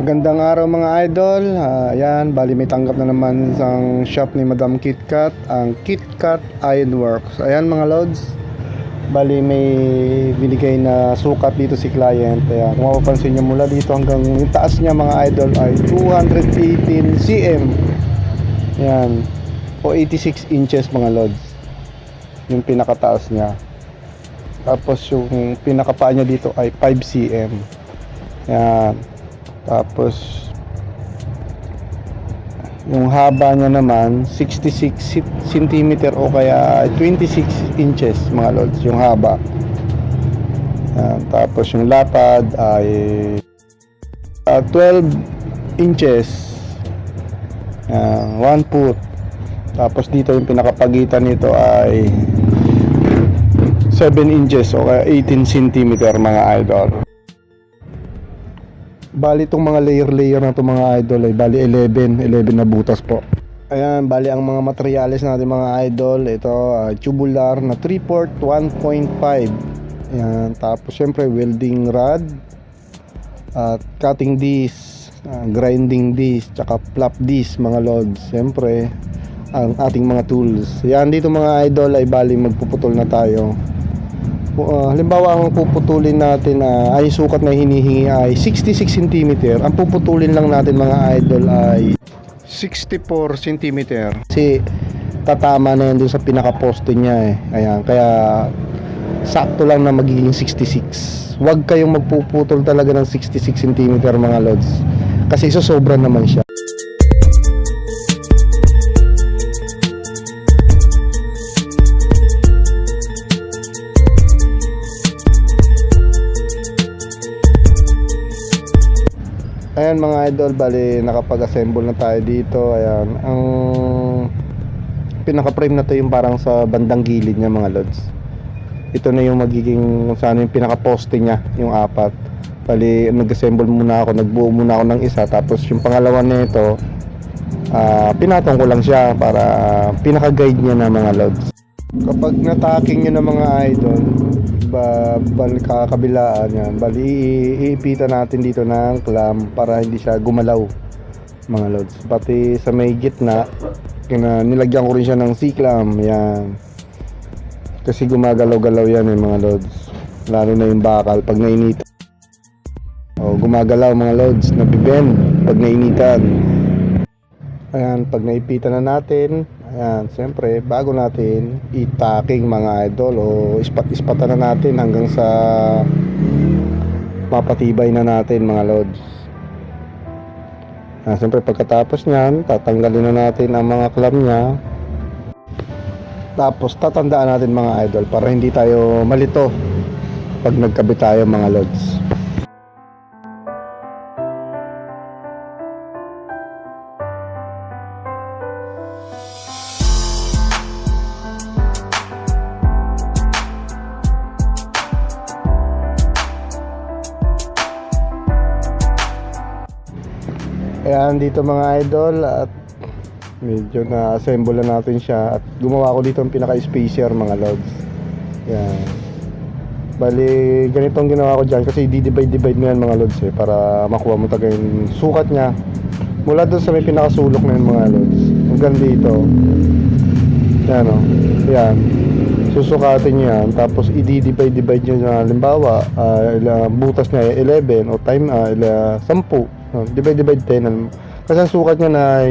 Magandang araw mga idol. Ah, ayan, bali may tanggap na naman isang shop ni Madam KitKat, ang KitKat Ironworks. Ayan mga lods. Bali may binigay na sukat dito si client. Ayan, kung mapapansin nyo mula dito hanggang yung taas niya mga idol ay 218 cm. Ayan. O 86 inches mga lods. Yung pinakataas niya. Tapos yung pinakapaa niya dito ay 5 cm. Ayan. Tapos yung haba niya naman 66 ci- centimeter o kaya 26 inches mga lods yung haba. Ayan. Tapos yung lapad ay ah, 12 inches. Ayan, 1 foot. Tapos dito yung pinakapagitan nito ay 7 inches o kaya 18 centimeter mga idol. Bali itong mga layer-layer na itong mga idol ay bali 11, 11 na butas po. Ayan, bali ang mga materials natin mga idol, ito ah, tubular na 3 port 1.5. Ayan, tapos syempre welding rod at cutting disc, ah, grinding disc, tsaka flap disc mga lods. Syempre ang ating mga tools. Yan dito mga idol ay bali magpuputol na tayo. Uh, halimbawa ang puputulin natin ah, ay sukat na hinihingi ay 66 cm. Ang puputulin lang natin mga idol ay 64 cm. Kasi tatama na yan dun sa pinaka-poste niya eh. Ayan, kaya sakto lang na magiging 66. Huwag kayong magpuputol talaga ng 66 cm mga lods. Kasi isosobra naman siya. Ayan mga idol, bali nakapag-assemble na tayo dito. Ayan, ang pinaka-frame na to yung parang sa bandang gilid niya mga lods. Ito na yung magiging saan yung pinaka-poste niya, yung apat. Bali nag-assemble muna ako, nagbuo muna ako ng isa tapos yung pangalawa nito ah pinatong ko lang siya para pinaka-guide niya na mga lods. Kapag nataking nyo na mga idol, ba, bal kakabilaan yan, bali iipitan natin dito ng clamp para hindi siya gumalaw mga lods. Pati sa may gitna, kina, nilagyan ko rin siya ng C-clamp, yan. Kasi gumagalaw-galaw yan eh mga lods. Lalo na yung bakal pag nainitan. O gumagalaw mga lods, nabibend pag nainitan. Ayan, pag naipitan na natin, ayan, siyempre, bago natin itaking mga idol o ispat-ispatan na natin hanggang sa mapatibay na natin mga lods. Ah, siyempre, pagkatapos niyan, tatanggalin na natin ang mga clamp niya. Tapos, tatandaan natin mga idol para hindi tayo malito pag nagkabit tayo mga lods. Ayan dito mga idol at medyo na-assemble na natin siya at gumawa ko dito ang pinaka-spacer mga lods. Ayan. Bali, ganito ang ginawa ko dyan kasi di-divide-divide mo yan mga lods eh para makuha mo talaga yung sukat niya mula doon sa may pinakasulok na yun mga lods. Hanggang dito. Yan o. Yan. Susukatin nyo yan. Tapos i-divide-divide nyo na halimbawa ah, ila- butas niya ay 11 o time uh, ila 10 No, divide divide 10 ano. Kasi ang sukat niya na ay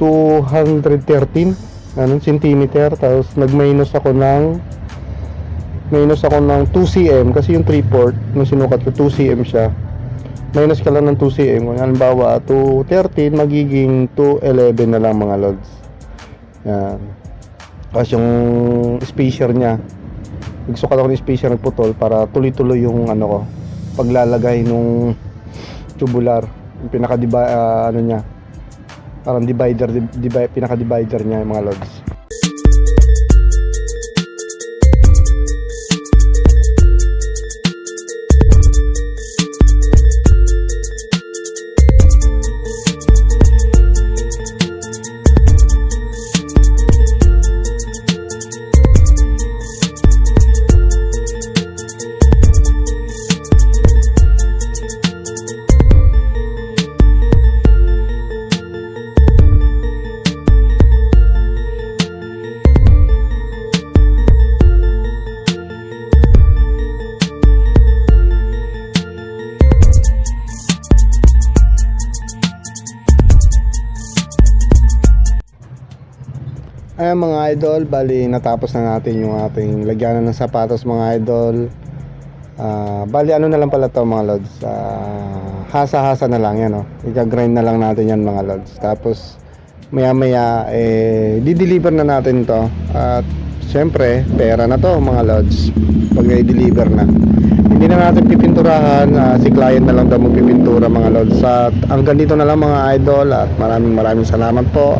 213 ano, centimeter. Tapos nag-minus ako ng minus ako ng 2 cm kasi yung 3 port nung sinukat ko 2 cm siya. Minus ka lang ng 2 cm. Kung halimbawa 213 magiging 211 na lang mga lods. Yan. Kasi yung spacer niya nagsukat ako ng spacer ng putol para tuloy-tuloy yung ano ko paglalagay nung tubular yung pinaka ah, ano niya parang divider di, divi- pinaka divider niya yung mga logs Ayan mga idol, bali natapos na natin yung ating lagyanan ng sapatos mga idol. Ah, bali ano na lang pala to mga lods. Ah, hasa-hasa na lang yan oh. Ika-grind na lang natin yan mga lods. Tapos maya maya eh di-deliver na natin to. At syempre, pera na to mga lods. Pag i-deliver na. Hindi na natin pipinturahan, ah, si client na lang daw magpipintura mga lods. At hanggang dito na lang mga idol at maraming maraming salamat po